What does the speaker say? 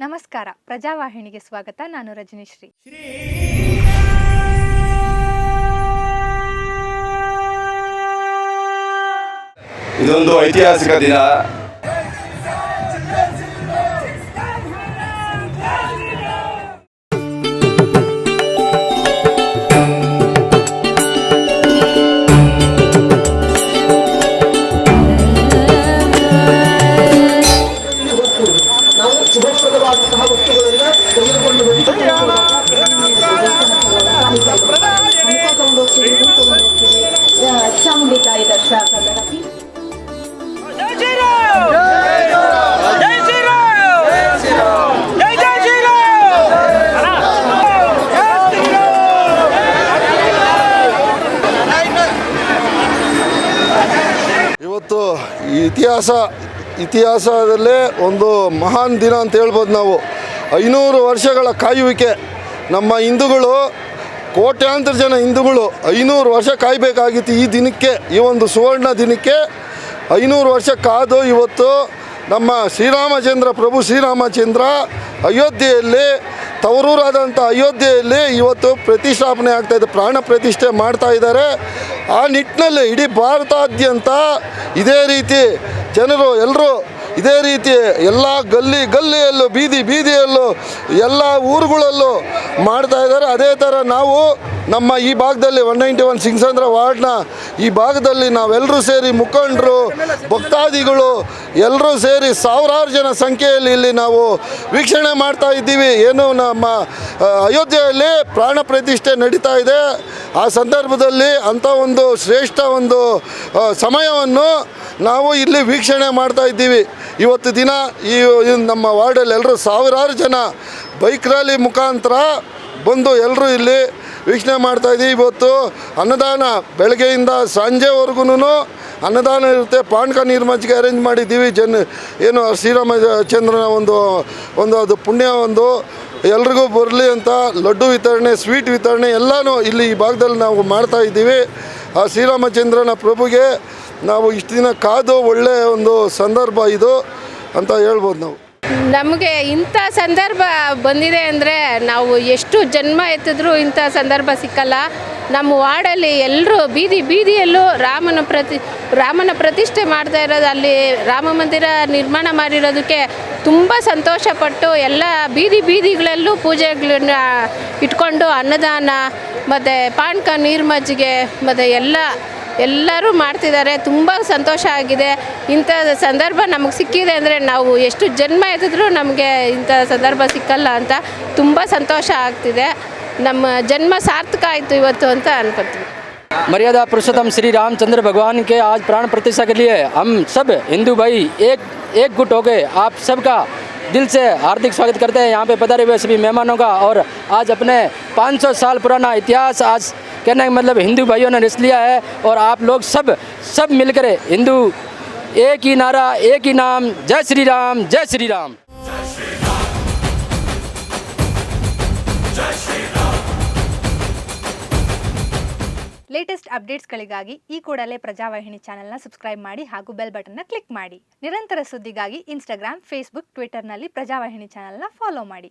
ನಮಸ್ಕಾರ. ಪ್ರಜಾವಾಹಿನಿಗೆ ಸ್ವಾಗತ. ನಾನು ರಜನಿಶ್ರೀ. ಇದೊಂದು ಐತಿಹಾಸಿಕ ದಿನ. ಶುಭಪ್ರದವಾದಂತಹ ವಸ್ತುಗಳನ್ನ ತೆಗೆದುಕೊಂಡು ಚಾಮುಂಡಿ ತಾಯಿ ದರ್ಶನ ಇವತ್ತು ಈ ಇತಿಹಾಸ ಇತಿಹಾಸದಲ್ಲೇ ಒಂದು ಮಹಾನ್ ದಿನ ಅಂತ ಹೇಳ್ಬೋದು ನಾವು. ಐನೂರು ವರ್ಷಗಳ ಕಾಯುವಿಕೆ. ನಮ್ಮ ಹಿಂದೂಗಳು, ಕೋಟ್ಯಾಂತರ ಜನ ಹಿಂದೂಗಳು ಐನೂರು ವರ್ಷ ಕಾಯಬೇಕಾಗಿತ್ತು ಈ ದಿನಕ್ಕೆ, ಈ ಒಂದು ಸುವರ್ಣ ದಿನಕ್ಕೆ. ಐನೂರು ವರ್ಷ ಕಾದು ಇವತ್ತು ನಮ್ಮ ಶ್ರೀರಾಮಚಂದ್ರ, ಪ್ರಭು ಶ್ರೀರಾಮಚಂದ್ರ ಅಯೋಧ್ಯೆಯಲ್ಲಿ, ತವರೂರಾದಂಥ ಅಯೋಧ್ಯೆಯಲ್ಲಿ ಇವತ್ತು ಪ್ರತಿಷ್ಠಾಪನೆ ಆಗ್ತಾಯಿದೆ ಪ್ರಾಣ ಪ್ರತಿಷ್ಠೆ ಮಾಡ್ತಾ ಇದ್ದಾರೆ. ಆ ನಿಟ್ಟಿನಲ್ಲಿ ಇಡೀ ಭಾರತಾದ್ಯಂತ ಇದೇ ರೀತಿ ಜನರು ಎಲ್ಲರೂ ಇದೇ ರೀತಿ ಎಲ್ಲ ಗಲ್ಲಿ ಗಲ್ಲಿಯಲ್ಲೂ, ಬೀದಿ ಬೀದಿಯಲ್ಲೂ, ಎಲ್ಲ ಊರುಗಳಲ್ಲೂ ಮಾಡ್ತಾ ಇದ್ದಾರೆ. ಅದೇ ಥರ ನಾವು ನಮ್ಮ ಈ ಭಾಗದಲ್ಲಿ ಒನ್ ನೈಂಟಿ ಒನ್ ಸಿಂಗ್ಸಂದ್ರ ವಾರ್ಡ್ನ ಈ ಭಾಗದಲ್ಲಿ ನಾವೆಲ್ಲರೂ ಸೇರಿ ಮುಖಂಡರು, ಭಕ್ತಾದಿಗಳು ಎಲ್ಲರೂ ಸೇರಿ ಸಾವಿರಾರು ಜನ ಸಂಖ್ಯೆಯಲ್ಲಿ ಇಲ್ಲಿ ನಾವು ವೀಕ್ಷಣೆ ಮಾಡ್ತಾ ಇದ್ದೀವಿ. ಏನು ನಮ್ಮ ಅಯೋಧ್ಯೆಯಲ್ಲಿ ಪ್ರಾಣ ಪ್ರತಿಷ್ಠೆ ನಡೀತಾ ಇದೆ. ಆ ಸಂದರ್ಭದಲ್ಲಿ ಅಂಥ ಒಂದು ಶ್ರೇಷ್ಠ ಒಂದು ಸಮಯವನ್ನು ನಾವು ಇಲ್ಲಿ ವೀಕ್ಷಣೆ ಮಾಡ್ತಾ ಇದ್ದೀವಿ. ಇವತ್ತು ದಿನ ಈ ನಮ್ಮ ವಾರ್ಡಲ್ಲಿ ಎಲ್ಲರೂ ಸಾವಿರಾರು ಜನ ಬೈಕ್ ರ್ಯಾಲಿ ಮುಖಾಂತರ ಬಂದು ಎಲ್ಲರೂ ಇಲ್ಲಿ ವೀಕ್ಷಣೆ ಮಾಡ್ತಾ ಇದ್ದೀವಿ ಇವತ್ತು. ಅನ್ನದಾನ ಬೆಳಗ್ಗೆಯಿಂದ ಸಂಜೆವರೆಗೂ ಅನ್ನದಾನ ಇರುತ್ತೆ. ಪಾನಕ ನೀರು ಮಜ್ಜಿಗೆ ಅರೇಂಜ್ ಮಾಡಿದ್ದೀವಿ. ಜನ ಏನು ಶ್ರೀರಾಮ ಚಂದ್ರನ ಒಂದು ಒಂದು ಅದು ಪುಣ್ಯ ಒಂದು. ಎಲ್ರಿಗೂ ಬರಲಿ ಅಂತ ಲಡ್ಡು ವಿತರಣೆ, ಸ್ವೀಟ್ ವಿತರಣೆ ಎಲ್ಲನೂ ಇಲ್ಲಿ ಈ ಭಾಗದಲ್ಲಿ ನಾವು ಮಾಡ್ತಾ ಇದ್ದೀವಿ. ಆ ಶ್ರೀರಾಮಚಂದ್ರನ ಪ್ರಭುಗೆ ನಾವು ಇಷ್ಟು ದಿನ ಕಾದು ಒಳ್ಳೆಯ ಒಂದು ಸಂದರ್ಭ ಇದು ಅಂತ ಹೇಳ್ಬೋದು ನಾವು. ನಮಗೆ ಇಂಥ ಸಂದರ್ಭ ಬಂದಿದೆ ಅಂದರೆ ನಾವು ಎಷ್ಟು ಜನ್ಮ ಎತ್ತಿದ್ರೂ ಇಂಥ ಸಂದರ್ಭ ಸಿಕ್ಕಲ್ಲ. ನಮ್ಮ ವಾರ್ಡಲ್ಲಿ ಎಲ್ಲರೂ ಬೀದಿ ಬೀದಿಯಲ್ಲೂ ರಾಮನ ಪ್ರತಿ ರಾಮನ ಪ್ರತಿಷ್ಠೆ ಮಾಡ್ತಾ ಇರೋದು, ಅಲ್ಲಿ ರಾಮ ಮಂದಿರ ನಿರ್ಮಾಣ ಮಾಡಿರೋದಕ್ಕೆ ತುಂಬ ಸಂತೋಷಪಟ್ಟು ಎಲ್ಲ ಬೀದಿ ಬೀದಿಗಳಲ್ಲೂ ಪೂಜೆಗಳನ್ನ ಇಟ್ಕೊಂಡು ಅನ್ನದಾನ, ಮತ್ತು ಪಾನ್ಕ ನೀರು ಮಜ್ಜಿಗೆ ಮತ್ತು ಎಲ್ಲ ಎಲ್ಲರೂ ಮಾಡ್ತಿದ್ದಾರೆ ತುಂಬ ಸಂತೋಷ ಆಗಿದೆ ಇಂಥ ಸಂದರ್ಭ ನಮಗೆ ಸಿಕ್ಕಿದೆ ಅಂದರೆ ನಾವು ಎಷ್ಟು ಜನ್ಮ ಎತ್ತಿದ್ರೂ ನಮಗೆ ಇಂಥ ಸಂದರ್ಭ ಸಿಕ್ಕಲ್ಲ ಅಂತ ತುಂಬ ಸಂತೋಷ ಆಗ್ತಿದೆ ನಮ್ಮ ಜನ್ಮ ಸಾರ್ಥಕ ಆಯಿತು ಇವತ್ತು ಅಂತ ಅನ್ಕೊತೀವಿ मर्यादा पुरुषोत्तम श्री रामचंद्र भगवान के आज प्राण प्रतिष्ठा के लिए हम सब हिंदू भाई एक एक गुट हो गए आप सबका दिल से हार्दिक स्वागत करते हैं यहाँ पे पधारे हुए सभी मेहमानों का और आज अपने 500 साल पुराना इतिहास आज कहने का मतलब हिंदू भाइयों ने रिस लिया है और आप लोग सब सब मिलकर हिंदू एक ही नारा एक ही नाम जय श्री राम जय श्री राम ಲೇಟೆಸ್ಟ್ ಅಪ್ಡೇಟ್ಸ್ಗಳಿಗಾಗಿ ಈ ಕೂಡಲೇ ಪ್ರಜಾವಾಹಿನಿ ಚಾನೆಲ್ನ ಸಬ್ಸ್ಕ್ರೈಬ್ ಮಾಡಿ ಹಾಗೂ ಬೆಲ್ ಬಟನ್ನ ಕ್ಲಿಕ್ ಮಾಡಿ ನಿರಂತರ ಸುದ್ದಿಗಾಗಿ ಇನ್ಸ್ಟಾಗ್ರಾಮ್ ಫೇಸ್ಬುಕ್ ಟ್ವಿಟರ್ನಲ್ಲಿ ಪ್ರಜಾವಾಹಿನಿ ಚಾನೆಲ್ನ ಫಾಲೋ ಮಾಡಿ